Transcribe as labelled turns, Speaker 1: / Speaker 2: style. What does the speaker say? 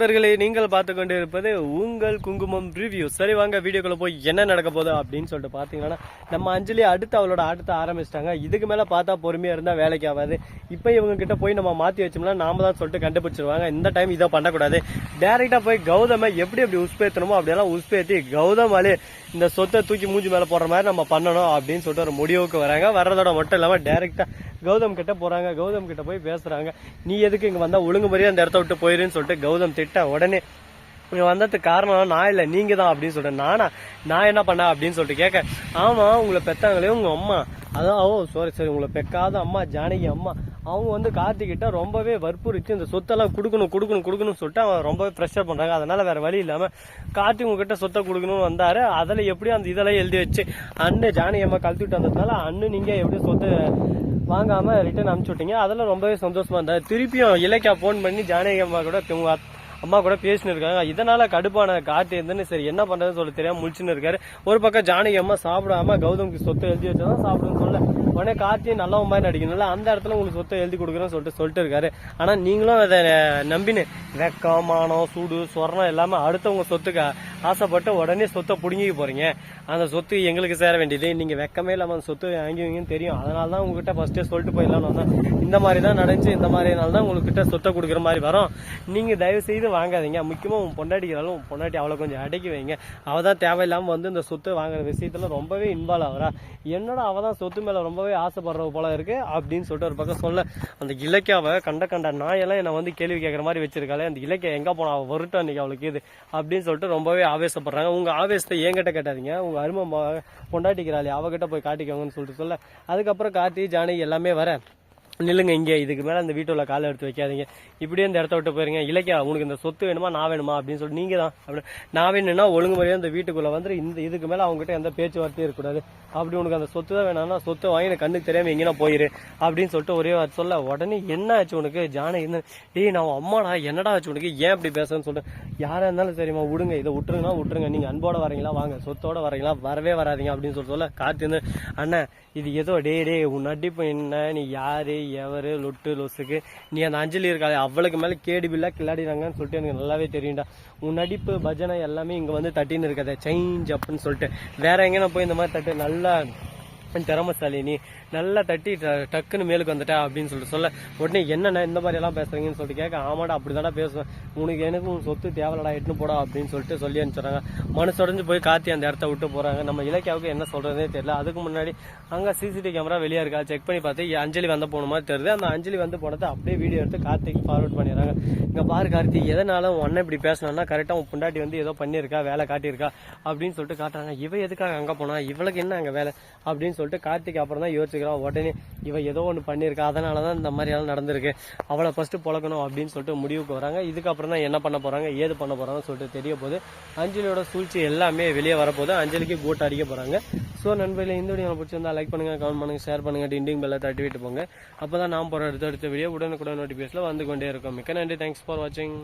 Speaker 1: நண்பர்களே நீங்கள் பார்த்து கொண்டு இருப்பது உங்கள் குங்குமம் ரிவ்யூ சரி வாங்க வீடியோக்குள்ள போய் என்ன நடக்க போகுது அப்படின்னு சொல்லிட்டு பார்த்தீங்கன்னா நம்ம அஞ்சலி அடுத்து அவளோட ஆட்டத்தை ஆரம்பிச்சிட்டாங்க. இதுக்கு மேலே பார்த்தா பொறுமையாக இருந்தால் வேலைக்கு ஆகாது. இப்போ இவங்க கிட்ட போய் நம்ம மாற்றி வச்சோம்னா நாம தான் சொல்லிட்டு கண்டுபிடிச்சிருவாங்க. இந்த டைம் இதை பண்ணக்கூடாது. டேரெக்டாக போய் கௌதமை எப்படி எப்படி உஸ்பேத்தணுமோ அப்படியெல்லாம் உஸ்பேத்தி கௌதமாலே இந்த சொத்தை தூக்கி மூஞ்சி மேலே போடுற மாதிரி நம்ம பண்ணணும் அப்படின்னு சொல்லிட்டு ஒரு முடிவுக்கு வராங்க. வர்றதோட மட்டும் இல்லாமல் டேரெக்டாக கௌதம் கிட்ட போறாங்க. கௌதம் கிட்ட போய் பேசுறாங்க. நீ எதுக்கு இங்க வந்தா ஒழுங்கு அந்த இடத்த விட்டு போயிருன்னு சொல்லிட்டு கௌதம் திட்ட உடனே இங்க வந்ததுக்கு காரணம் நான் இல்ல நீங்க தான் அப்படின்னு சொல்கிறேன் நானா? நான் என்ன பண்ண அப்படின்னு சொல்லிட்டு கேட்க ஆமா உங்களை பெத்தாங்களே உங்க அம்மா. அதான் ஓ சாரி சாரி உங்களை பெக்காத அம்மா ஜானகி அம்மா. அவங்க வந்து கார்த்திகிட்ட ரொம்பவே வற்புறுத்தி இந்த சொத்தெல்லாம் கொடுக்கணும் கொடுக்கணும் கொடுக்கணும்னு சொல்லிட்டு அவன் ரொம்பவே ப்ரெஷர் பண்றாங்க. அதனால வேற வழி இல்லாம கார்த்திக் உங்ககிட்ட சொத்தை கொடுக்கணும்னு வந்தாரு. அதில் எப்படியும் அந்த இதெல்லாம் எழுதி வச்சு அண்ணன் ஜானகி அம்மா கழுத்துட்டு விட்டு வந்ததுனால அண்ணன் நீங்க எப்படியும் சொத்து வாங்காம ரிட்டர்ன் அனுப்பிச்சு விட்டீங்க. அதெல்லாம் ரொம்பவே சந்தோஷமா இருந்தாரு. திருப்பியும் இலக்கியா ஃபோன் பண்ணி ஜானகி அம்மா கூட அம்மா கூட பேசினு இருக்காங்க. இதனால கடுப்பான காட்டு இருந்துன்னு சரி என்ன பண்றதுன்னு சொல்ல தெரியாம முடிச்சுன்னு இருக்காரு. ஒரு பக்கம் ஜானகி அம்மா சாப்பிடாம கௌதம்க்கு சொத்து எழுதி வச்சதான் சாப்பிடுன்னு சொல்ல உடனே கார்த்தியை நல்ல மாதிரி நடிக்கணும்ல. அந்த இடத்துல உங்களுக்கு சொத்தை எழுதி கொடுக்குறேன்னு சொல்லிட்டு சொல்லிட்டு இருக்காரு. ஆனா நீங்களும் அதை நம்பினு வெக்கம் மானம் சூடு சொரணம் எல்லாமே அடுத்தவங்க சொத்துக்கு ஆசைப்பட்டு உடனே சொத்தை பிடுங்கிக்க போறீங்க. அந்த சொத்து எங்களுக்கு சேர வேண்டியது. நீங்க வெக்கமே இல்லாம அந்த சொத்து வாங்குவீங்கன்னு தெரியும். அதனால தான் உங்ககிட்ட ஃபர்ஸ்டே சொல்லிட்டு போயிடலாம் வந்தேன். இந்த மாதிரி தான் நடந்துச்சு. இந்த மாதிரினால தான் உங்ககிட்ட சொத்தை கொடுக்குற மாதிரி வரும். நீங்க தயவு செய்து வாங்காதீங்க. முக்கியமா உன் பொண்டாட்டிக்கிறாலும் உன் பொண்டாட்டி அவளை கொஞ்சம் அடக்கி வைங்க. அவள் தான் தேவையில்லாம வந்து இந்த சொத்து வாங்குற விஷயத்துல ரொம்பவே இன்வால்வ் ஆகுறா. என்னோட அவள் தான் சொத்து மேல ரொம்பவே ஆசைப்படுற போல இருக்கு அப்படின்னு சொல்லிட்டு ஒரு பக்கம் சொல்ல. அந்த இலக்கியாவை கண்ட கண்ட நாயெல்லாம் என்னை வந்து கேள்வி கேட்குற மாதிரி வச்சிருக்காளே. அந்த இலக்கியம் எங்க போனா? அவள் வரட்டும் அன்னைக்கு அவளுக்கு இது அப்படின்னு சொல்லிட்டு ரொம்பவே ஆவேசப்படுறாங்க. உங்கள் ஆவேசத்தை என்கிட்ட கேட்டாதீங்க. உங்கள் அருமை ம- பொண்டாட்டிக்கிறாளே அவகிட்ட போய் காட்டிக்கோங்கன்னு சொல்லிட்டு சொல்ல. அதுக்கப்புறம் கார்த்தி ஜானகி எல்லாமே வர. நில்லுங்க இங்கே இதுக்கு மேலே அந்த வீட்டுல காலை எடுத்து வைக்காதீங்க. இப்படியே இந்த இடத்த விட்டு போயிருங்க. இலக்கியா உனக்கு இந்த சொத்து வேணுமா நான் வேணுமா அப்படின்னு சொல்லி நீங்கள் தான் அப்படி. நான் வேணும்னா ஒழுங்கு முறையாக இந்த வீட்டுக்குள்ளே வந்து இந்த இதுக்கு மேலே அவங்ககிட்ட எந்த பேச்சுவார்த்தையும் இருக்கக்கூடாது. அப்படி உனக்கு அந்த சொத்து தான் வேணாம்னா சொத்தை வாங்கி எனக்கு கண்ணுக்கு தெரியாமல் எங்கேனா போயிரு அப்படின்னு சொல்லிட்டு ஒரே வார்த்தை சொல்ல. உடனே என்ன ஆச்சு உனக்கு? ஜானகி என்ன? டேய் நான் அம்மாடா என்னடா ஆச்சு உனக்கு? ஏன் இப்படி பேசுறேன்னு சொல்லிட்டு யாராக இருந்தாலும் சரிம்மா விடுங்க. இதை விட்டுருங்கன்னா விட்டுருங்க. நீங்கள் அன்போட வரீங்களா வாங்க. சொத்தோட வரீங்களா வரவே வராதீங்க அப்படின்னு சொல்லிட்டு சொல்ல காற்று வந்து அண்ணன் இது ஏதோ டே டே உன் நடிப்பு என்ன? நீ யார்? எவரு? லொட்டு லொசுக்கு. நீ அந்த அஞ்சலி இருக்காளே அவளுக்கு மேலே கேடு பில்லா கிளாடிறாங்கன்னு சொல்லிட்டு எனக்கு நல்லாவே தெரியும்டா. உன் நடிப்பு பஜனை எல்லாமே இங்கே வந்து தட்டின்னு இருக்காது. சேஞ்ச் அப்படின்னு சொல்லிட்டு. வேற எங்கேனா போய் இந்த மாதிரி தட்டு? நல்லா திறமசாலினி நல்லா தட்டி ட- டக்குன்னு மேலுக்கு வந்துட்டா அப்படின்னு சொல்லிட்டு சொல்ல உடனே என்னண்ணா இந்த மாதிரி எல்லாம் பேசுறீங்கன்னு சொல்லிட்டு கேட்க ஆமாடா அப்படிதான்டா பேசுவேன். உனக்கு எனக்கு உன் சொத்து தேவலடா எட்டுன்னு போடா அப்படின்னு சொல்லிட்டு சொல்லி அனுப்பிச்சுறாங்க மனசுடைஞ்சு போய் காத்தி அந்த இடத்த விட்டு போறாங்க. நம்ம இலக்கியாவுக்கு என்ன சொல்றதே தெரியல. அதுக்கு முன்னாடி அங்கே சிசிடிவி கேமரா வெளியே இருக்கா? செக் பண்ணி பார்த்து அஞ்சலி வந்த போன மாதிரி தெரியுது. அந்த அஞ்சலி வந்து போனதை அப்படியே வீடியோ எடுத்து கார்த்திக்கு ஃபார்வர்ட் பண்ணிடுறாங்க. இங்கே பாரு கார்த்தி எதனால உன்னை இப்படி பேசணும்னா கரெக்டாக உன் பொண்டாட்டி வந்து ஏதோ பண்ணியிருக்கா வேலை காட்டியிருக்கா அப்படின்னு சொல்லிட்டு காட்டுறாங்க. இவ எதுக்காக அங்கே போனா? இவளுக்கு என்ன அங்கே வேலை? அப்படின்னு சொல்லிட்டு கார்த்திக் அப்புறம் தான் யோசிக்கிறான். உடனே இவன் ஏதோ ஒன்று பண்ணியிருக்கா. அதனால தான் இந்த மாதிரி எல்லாம் நடந்திருக்கு. அவளை ஃபஸ்ட்டு பழக்கணும் அப்படின்னு சொல்லிட்டு முடிவுக்கு வராங்க. இதுக்கப்புறம் தான் என்ன பண்ண போகிறாங்க ஏது பண்ண போகிறாங்கன்னு சொல்லிட்டு தெரிய போகுது. அஞ்சலியோட சூழ்ச்சி எல்லாமே வெளியே வரப்போகுது அஞ்சலிக்கு கூட்ட அடிக்க போகிறாங்க ஸோ நண்பர்களே இந்த வீடியோ பிடிச்சிருந்தா லைக் பண்ணுங்க கமெண்ட் பண்ணுங்க ஷேர் பண்ணுங்க டிண்டிங் பெல்லை தட்டி விட்டு போங்க. அப்பதான் நான் போகிற அடுத்த அடுத்த வீடியோ உடனுக்குடன் நோட்டிஃபிகேஷனில் வந்து கொண்டே இருக்கும். மிக்க நன்றி. தேங்க்ஸ் ஃபார் வாட்சிங்